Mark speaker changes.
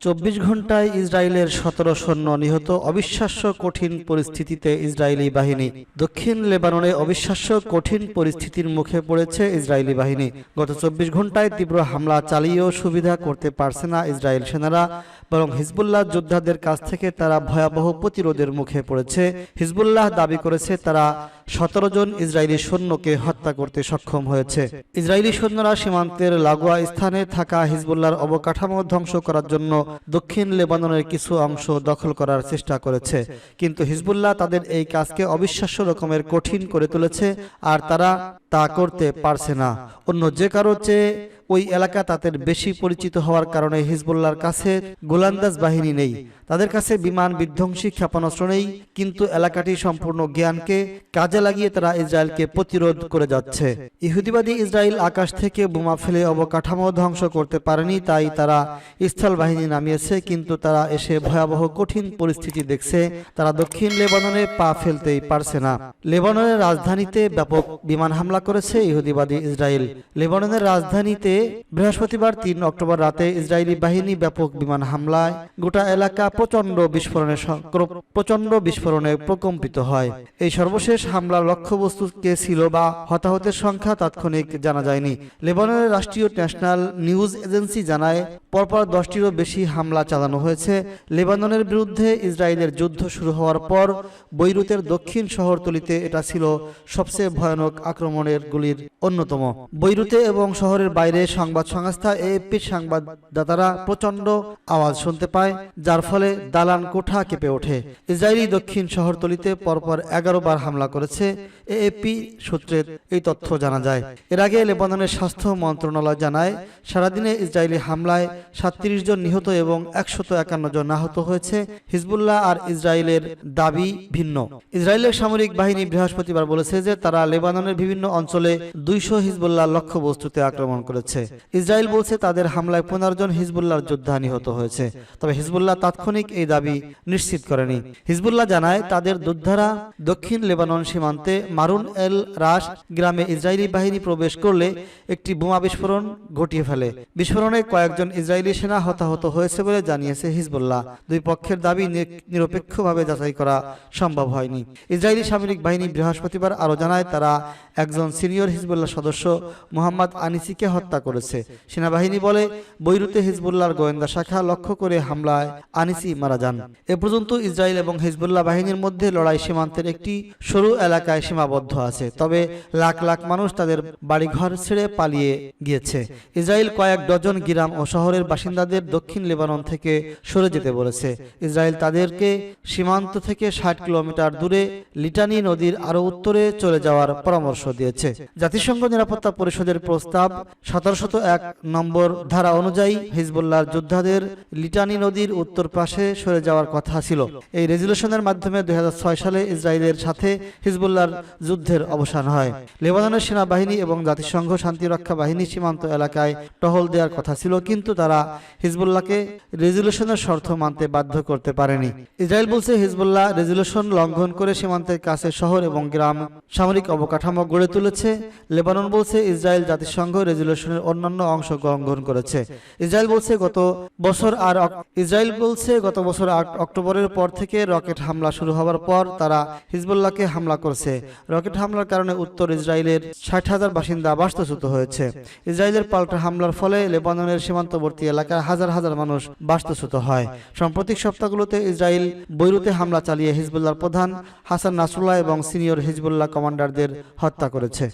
Speaker 1: চব্বিশ ঘন্টায় ইসরায়েলের সতেরো সৈন্য নিহত অবিশ্বাস্য কঠিন পরিস্থিতিতে ইসরায়েলি বাহিনী। দক্ষিণ লেবাননে অবিশ্বাস্য কঠিন পরিস্থিতির মুখে পড়েছে ইসরায়েলি বাহিনী। গত চব্বিশ ঘন্টায় তীব্র হামলা চালিয়েও সুবিধা করতে পারছে না ইসরায়েল সেনারা, বরং হিজবুল্লাহ যোদ্ধাদের কাছ থেকে তারা ভয়াবহ প্রতিরোধের মুখে পড়েছে। হিজবুল্লাহ দাবি করেছে, তারা সতেরো জন ইসরায়েলি সৈন্যকে হত্যা করতে সক্ষম হয়েছে। ইসরায়েলি সৈন্যরা সীমান্তের লাগোয়া স্থানে থাকা হিজবুল্লাহর অবকাঠামো ধ্বংস করার জন্য দক্ষিণ লেবাননের কিছু অংশ দখল করার চেষ্টা করেছে। কিন্তু হিজবুল্লাহ তাদের এই কাজকে অবিশ্বাস্য রকমের কঠিন করে তুলেছে আর তারা তা করতে পারছে না। অন্য যে কারও চেয়ে ওই এলাকা তাদের বেশি পরিচিত হওয়ার কারণে হিজবুল্লাহর কাছে গোলান্দাজ বাহিনী নেই। তাদের কাছে বিমান বিধ্বংসী ক্ষেপণাস্ত্র নেই, কিন্তু এলাকাটি সম্পূর্ণ জ্ঞানকে কাজে লাগিয়ে তারা ইসরায়েলকে প্রতিরোধ করে যাচ্ছে। ইহুদিবাদী ইসরায়েল আকাশ থেকে বোমা ফেলে অবকাঠামো ধ্বংস করতে পারেনি, তাই তারা স্থল বাহিনী নামিয়েছে, কিন্তু তারা এসে ভয়াবহ কঠিন পরিস্থিতি দেখছে। তারা দক্ষিণ লেবাননে পা ফেলতেই পারছে না। লেবাননের রাজধানীতে ব্যাপক বিমান হামলা করেছে ইহুদিবাদী ইসরায়েল। লেবাননের রাজধানীতে বৃহস্পতিবার তিন অক্টোবর রাতে ইসরায়েলি বাহিনী ব্যাপক বিমান হামলায় গোটা এলাকা প্রচণ্ড বিস্ফোরণে প্রচণ্ড বিস্ফোরণে প্রকম্পিত হয়। এই সর্বশেষ হামলার লক্ষ্যবস্তু কে ছিল বা হতাহতের সংখ্যা তাৎক্ষণিক জানা যায়নি। লেবাননের রাষ্ট্রীয় ন্যাশনাল নিউজ এজেন্সি জানায় পরপর দশটিরও বেশি হামলা চালানো হয়েছে। লেবাননের বিরুদ্ধে ইসরায়েলের যুদ্ধ শুরু হওয়ার পর বৈরুতের দক্ষিণ শহরতলিতে এটা ছিল সবচেয়ে ভয়ানক আক্রমণের গুলির অন্যতম। বৈরুতে এবং শহরের বাইরে সংবাদ সংস্থা এএফপির সংবাদদাতারা প্রচণ্ড আওয়াজ শুনতে পায়, যার ফলে দালান কোঠা কেঁপে ওঠে। ইসরায়েলি দক্ষিণ শহরতলিতে পরপর এগারো বার হামলা করেছে এএপি সূত্রে এই তথ্য জানা যায়। এর আগে লেবাননের স্বাস্থ্য মন্ত্রণালয় জানায়, সারাদিনে ইসরায়েলি হামলায় সাতত্রিশ জন নিহত এবং একশত একান্ন জন আহত হয়েছে। হিজবুল্লাহ আর ইসরায়েলের দাবি ভিন্ন। ইসরায়েলের সামরিক বাহিনী বৃহস্পতিবার বলেছে যে তারা লেবাননের বিভিন্ন অঞ্চলে দুইশো হিজবুল্লাহ লক্ষ্যবস্তুতে আক্রমণ করেছে। ইসরায়েল বলছে তাদের হামলায় পনেরো জন হিজবুল্লাহর যোদ্ধা নিহত হয়েছে। তবে হিজবুল্লাহ তাৎক্ষণিক এই দাবি নিশ্চিত করেনি। হিজবুল্লাহ জানায়, তাদের দুর্ধারা দক্ষিণ লেবানন সীমান্তে মারুন এল রাস গ্রামে ইসরায়েলি বাহিনী প্রবেশ করলে একটি বোমা বিস্ফোরণ ঘটিয়ে ফেলে। বিস্ফোরণে কয়েকজন ইসরায়েলি সেনা হতাহত হয়েছে বলে জানিয়েছে হিজবুল্লাহ। দুই পক্ষের দাবি নিরপেক্ষভাবে যাচাই করা সম্ভব হয়নি। ইসরায়েলি সামরিক বাহিনী বৃহস্পতিবার আরও জানায়, তারা একজন সিনিয়র হিজবুল্লাহ সদস্য মোহাম্মদ আনিসিকে হত্যা করেছে। সেনাবাহিনী বলে, বৈরুতে হিজবুল্লাহর গোয়েন্দা শাখা লক্ষ্য করে হামলায় আনিসি মারা যান। এ পর্যন্ত ইসরায়েল এবং হিজবুল্লাহ বাহিনীর মধ্যে লড়াই সীমান্তের একটি সরু এলাকায় সীমাবদ্ধ আছে। তবে লাখ লাখ মানুষ তাদের বাড়িঘর ছেড়ে পালিয়ে গিয়েছে। ইসরায়েল কয়েক ডজন গ্রাম ও শহরের বাসিন্দাদের দক্ষিণ লেবানন থেকে সরে যেতে বলেছে। ইসরায়েল তাদেরকে সীমান্ত থেকে ষাট কিলোমিটার দূরে লিটানি নদীর আরও উত্তরে চলে যাওয়ার পরামর্শ দিয়েছে। জাতিসংঘ নিরাপত্তা পরিষদের প্রস্তাব সতেরোশত এক নম্বর ধারা অনুযায়ী হিজবুল্লাহর যোদ্ধাদের লিটানি নদীর উত্তর পাশে সরে যাওয়ার কথা ছিল। এই রেজুলেশনের মাধ্যমে দুই হাজার ছয় সালে ইসরায়েলের সাথে হিজবুল্লাহর যুদ্ধের অবসান হয়। লেবাননের সেনাবাহিনী এবং জাতিসংঘ শান্তিরক্ষা বাহিনী সীমান্ত এলাকায় টহল দেওয়ার কথা ছিল, কিন্তু তারা হিজবুল্লাহকে রেজুলেশনের শর্ত মানতে বাধ্য করতে পারেনি। ইসরায়েল বলছে হিজবুল্লাহ রেজুলেশন লঙ্ঘন করে সীমান্তের কাছে শহর এবং গ্রাম সামরিক অবকাঠামো গড়ে তুলেছে। লেবানন বলছে ইসরায়েল জাতিসংঘ রেজুলেশনের অন্যান্য অংশ লঙ্ঘন করেছে। ইসরায়েল বলছে গত বছর আর ইসরায়েল বলছে গত বছর অক্টোবরের পর থেকে রকেট হামলা শুরু হওয়ার পর তারা হিজবুল্লাহকে হামলা করছে। রকেট হামলার কারণে উত্তর ইসরায়েলের ষাট হাজার বাসিন্দা বাস্তুচ্যুত হয়েছে। ইসরায়েলের পাল্টা হামলার ফলে লেবাননের সীমান্তবর্তী এলাকায় হাজার হাজার মানুষ বাস্তুচ্যুত হয়। সাম্প্রতিক সপ্তাহগুলোতে ইসরায়েল বৈরুতে হামলা চালিয়ে হিজবুল্লাহর প্রধান হাসান নাসুল্লাহ এবং সিনিয়র হিজবুল্লাহ কমান্ডারদের হত্যা করেছে।